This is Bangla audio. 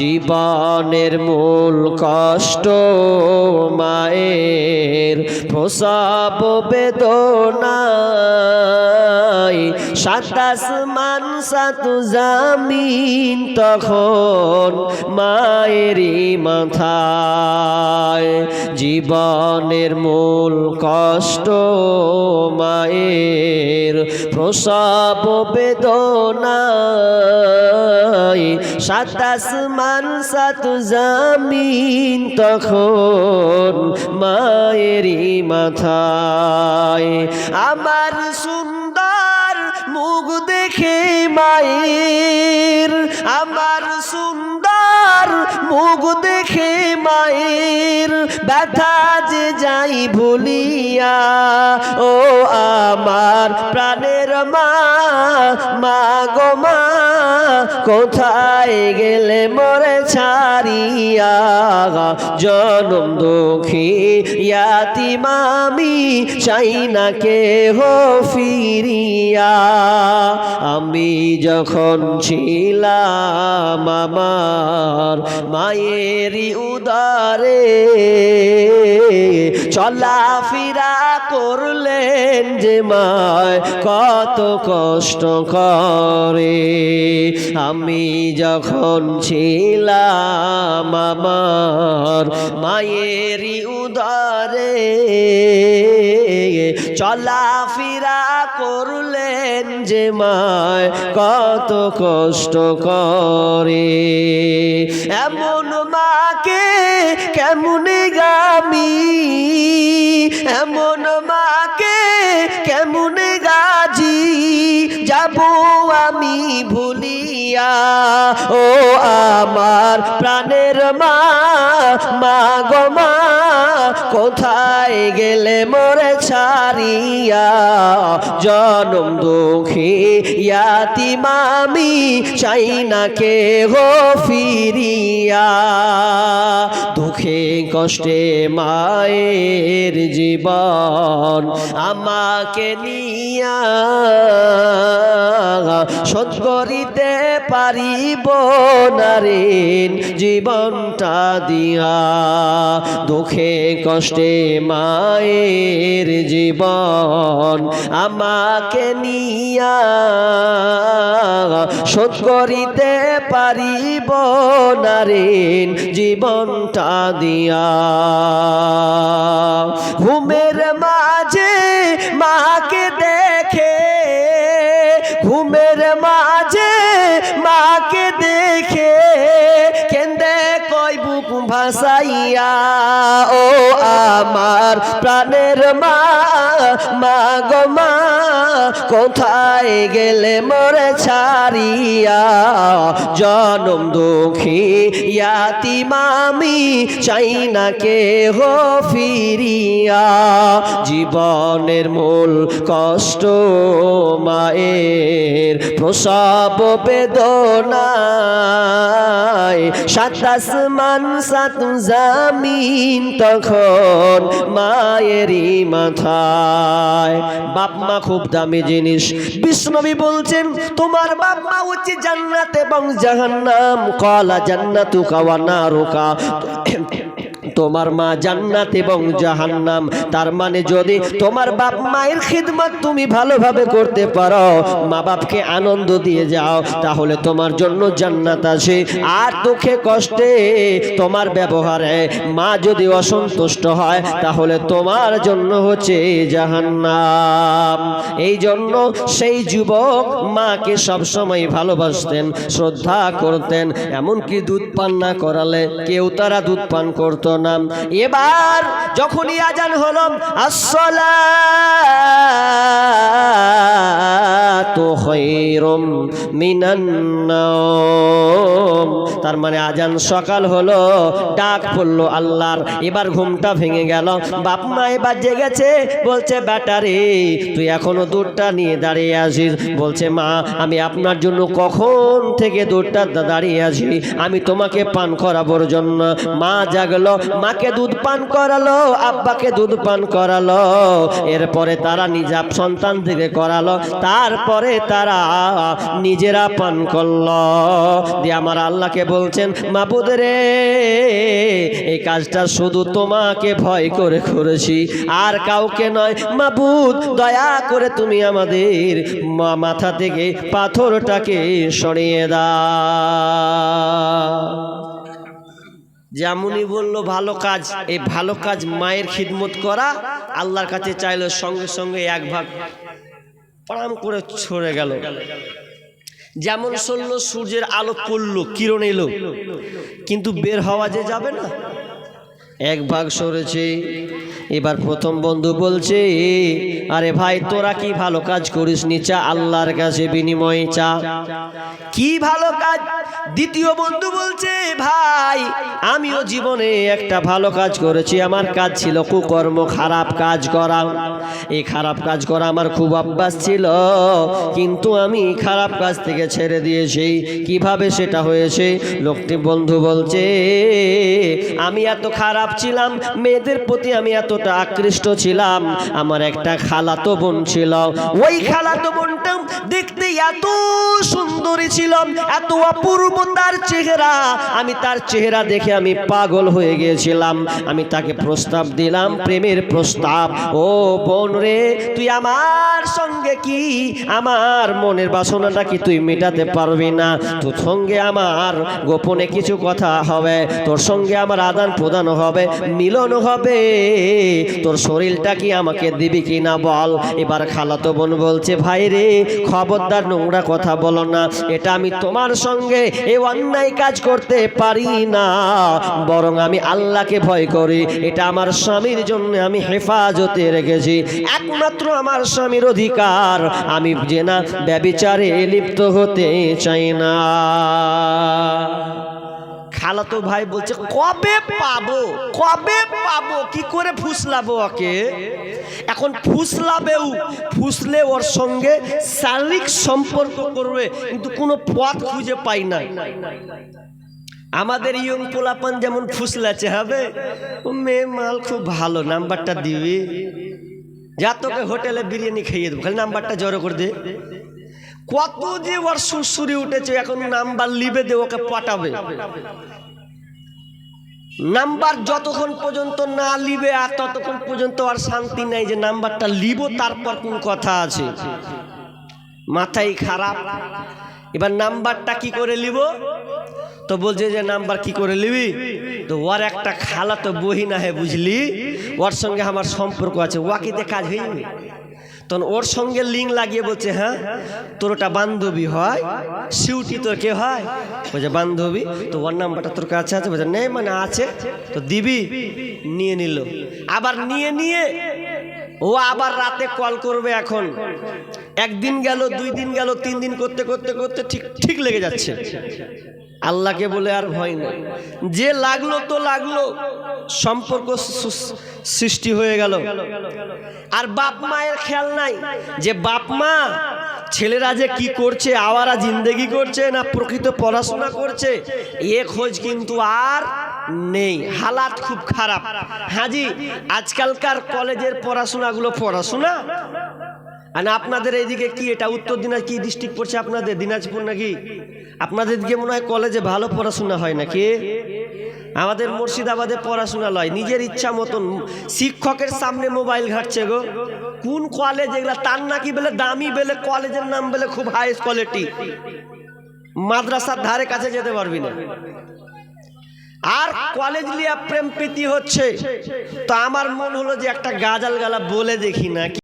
জীবনের মূল কষ্ট মায়ের প্রসাব বেদনায় সাতাশ মান সাতু জামিন তখন মায়েরই মাথায়। জীবনের মূল কষ্ট মায়ের প্রসব বেদনায়। সাতাশ মান সাতু জামিন তখন মায়েরই মাথায়। আমার মায়ের, আমার সুন্দর মুখ দেখে মায়ের, ব্যথা যে যাই ভুলিয়া, ও আমার প্রাণের মা মা গো মা, কোথায় গেলে মরে ছাড়িয়া? জনম দুঃখী ইয়াতি মামি চাই না কে হো ফিরিয়া। আমি যখন ছিলাম আমার মায়েরই উদারে, চলাফেরা করলেন যে মায় কত কষ্ট করে। আমি যখন ছিলাম আমার মায়েরই উদারে, চলাফেরা করলেন যে মায় কত কষ্ট করে। এমন মাকে কেমন গামি এমন মাকে ভুলিয়া ও আমার প্রাণের মা মা গো মা, কোথায় গেলে মরে ছাড়িয়া? জনম দুঃখী ইয়াতি মামি চাই না কে হো ফিরিয়া। দুঃখে কষ্টে মায়ের জীবন আমাকে নিয়া, শোধ করিতে পারিব না জীবনটা দিয়া। দুঃখে কষ্টে মায়ের জীবন আমাকে নিয়া। শোধ করিতে পারিব না জীবনটা দিয়া। ঘুমের মাঝে ও আমার প্রাণের মা মা গো মা, কোথায় গেলে মরে ছাড়িয়া? জনম দুঃখী ইয়াতি মামি চাই না কে হো ফিরিয়া। জীবনের মূল কষ্ট মায়ের প্রসব বেদনায়। সাতাশ মান সাত জামিন তখন মায়েরই মাথায়। বাপ মা খুব দামি জিনিস। বিষ্ণবী বলছেন, তোমার বাপ মা হচ্ছে জান্নাত এবং জাহান্নাম। কলা জান্নাতু কাওয়া নারুকা। তোমার মা জান্নাত এবং জাহান্নাম। তার মানে যদি তোমার বাপ মায়ের খিদমত তুমি ভালোভাবে করতে পারো, মা বাপকে আনন্দ দিয়ে যাও, তাহলে তোমার জন্য জান্নাত আছে। আর দুঃখে কষ্টে তোমার ব্যবহারে মা যদি অসন্তুষ্ট হয়, তাহলে তোমার জন্য হচ্ছে জাহান্নাম। এই জন্য সেই যুবক মাকে সবসময় ভালোবাসতেন, শ্রদ্ধা করতেন, এমনকি দুধ পান না করালে কেউ তারা দুধ পান করতো না। এবার যখনই আজান হলো আসলা তো তার মানে আজান সকাল হলো, ডাক পড়ল আল্লাহর। এবার ঘুমটা ভেঙে গেল। বাপ মা এবার জেগেছে, বলছে ব্যাটারে তুই এখনও দুধটা নিয়ে দাঁড়িয়ে আছিস। বলছে, মা, আমি আপনার জন্য কখন থেকে দুধটা দাঁড়িয়ে আছি? আমি তোমাকে পান করাবোর জন্য। মা জাগলো মাকে দুধ পান করালো, আব্বাকে দুধ পান করালো, এরপরে তারা নিজা সন্তান থেকে করালো, তারপরে তারা নিজেরা পান করল। দিয়ে আমার আল্লাহকে বলছেন, মাবুদ রে, এই কাজটা শুধু তোমাকে ভয় করে করেছি, আর কাউকে নয়। মাবুদ, দয়া করে তুমি আমাদের মাথা থেকে পাথরটাকে সরিয়ে দাও। যেমনই বলল, ভালো কাজ। এই ভালো কাজ মায়ের খিদমত করা আল্লাহর কাছে চাইলো, সঙ্গে সঙ্গে এক ভাগ প্রাম করে ছড়ে গেল। যেমন শুনলো সূর্যের আলো পড়ল, কিরণ এলো, কিন্তু বের হওয়া যে যাবে না। এক ভাগ সরেছে এবার প্রথম বন্ধু বলছে, আরে ভাই, তোরা কি ভালো কাজ করিস নি? চা, আল্লাহর কাছে বিনিময়ে চা। কি ভালো কাজ? দ্বিতীয় বন্ধু বলছে, ভাই, আমিও জীবনে একটা ভালো কাজ করেছি। আমার কাজ ছিল কুকর্ম, খারাপ কাজ করা। এই খারাপ কাজ করা আমার খুব অভ্যাস ছিল। কিন্তু আমি খারাপ কাজ থেকে ছেড়ে দিয়েছি। কীভাবে সেটা হয়েছে? লোকটি বন্ধু বলছে, আমি এত খারাপ ছিলাম। মেয়েদের প্রতি আমি এতটা আকৃষ্ট ছিলাম, আমার একটা খালাতো বোন ছিল। ওই খালাতো বোনটা দেখতে এত সুন্দরী ছিল, এত অপূর্ব তার চেহারা। আমি তার চেহারা দেখে আমি পাগল হয়ে গিয়েছিলাম। আমি তাকে প্রস্তাব দিলাম, প্রেমের প্রস্তাব। ও বোন রে, তুই আমার সঙ্গে কি? আমার মনের বাসনাটা কি তুই মেটাতে পারবি না? তোর সঙ্গে আমার গোপনে কিছু কথা হবে, তোর সঙ্গে আমার আদান প্রদান হবে, মিলন হবে। তোর শরীরটা কি আমাকে দিবি কি না বল? এবার খালাতো বোন বলছে, ভাই রে, খবরদার নোংরা কথা বলো না। এটা আমি তোমার সঙ্গে এ অন্যায় কাজ করতে পারি না। বরং আমি আল্লাহকে ভয় করি। এটা আমার স্বামীর জন্য আমি হেফাজতে রেখেছি। একমাত্র আমার স্বামীর অধিকার। আমি যে না ব্যবিচারে লিপ্ত হতে চাই না। খালাতো ভাই বলছে, কবে পাবো? কবে পাবো? কি করে ফুসলাবো ওকে? এখন ফুসলাবেও, ফুসলে ওর সঙ্গে শারীরিক সম্পর্ক করবে, কিন্তু কোনো পথ খুঁজে পাই না আমাদের ইয়ং পোলাপান যেমন ফুসলাছে হবে ও মেয়ে মাল খুব ভালো, নাম্বারটা দিবি। যা তোকে হোটেলে বিরিয়ানি খাইয়ে দেবো, খালি নাম্বারটা জড়ো করে দে। কত যে ওর সুরসুরি উঠেছে, এখন নাম্বার লিবে দে, ওকে পটাবে নাম্বার যতক্ষণ পর্যন্ত না লিবে আর ততক্ষণ পর্যন্ত আর শান্তি নাই যে নাম্বারটা লিব, তারপর কোন কথা আছে। মাথাই খারাপ। এবার নাম্বারটা কি করে লিব? তো বলছে যে, নাম্বার কি করে লিবি? তো ওর একটা খালা তো বহিনা হে, বুঝলি? ওর সঙ্গে আমার সম্পর্ক আছে ওয়াকিতে কাজ যাবে। তখন ওর সঙ্গে লিঙ্ক লাগিয়ে বলছে হ্যাঁ তোর ওটা বান্ধবী হয়, সিউটি তোর কে হয়? বলছে, বান্ধবী, তো ওর নাম্বারটা তোর কাছে আছে? বলছে, নেই মানে আছে। তো দিবি, নিয়ে নিল। আবার নিয়ে নিয়ে ও আবার রাতে কল করবে এখন। একদিন গেল দুই দিন গেল তিন দিন করতে করতে করতে ঠিক ঠিক লেগে যাচ্ছে। আল্লাহকে বলে আর ভয় নেই। যে লাগল তো লাগল, সম্পর্ক সৃষ্টি হয়ে গেল। আর বাপ মায়ের খেয়াল নাই যে বাপ মা ছেলেরা যে কি করছে, আওয়ারা জিন্দেগি করছে না প্রকৃত পড়াশোনা করছে, এ খোঁজ কিন্তু আর নেই। হালাত খুব খারাপ। হাজি, আজকালকার কলেজের পড়াশোনাগুলো পড়াশোনা আর আপনাদের এইদিকে কি? এটা উত্তর দিনাজ কি ডিস্ট্রিক্ট পড়ছে আপনাদের? দিনাজপুর নাকি? আপনাদের দিকে মনে হয় কলেজে ভালো পড়াশোনা হয় নাকি? আমাদের মুর্শিদাবাদে পড়াশোনা লয়। নিজের ইচ্ছা মতন। শিক্ষকের সামনে মোবাইল ঘাটছে গো। কোন কলেজ এগুলা? তার নাকি বলে দামি বলে কলেজের নাম বলে খুব হাই কোয়ালিটি মাদ্রাসার ধারে কাছে যেতে পারবি না। আর কলেজ লিয়া প্রেম প্রীতি হচ্ছে। তো আমার মন হলো যে একটা গাজাল গালা বলে দেখি না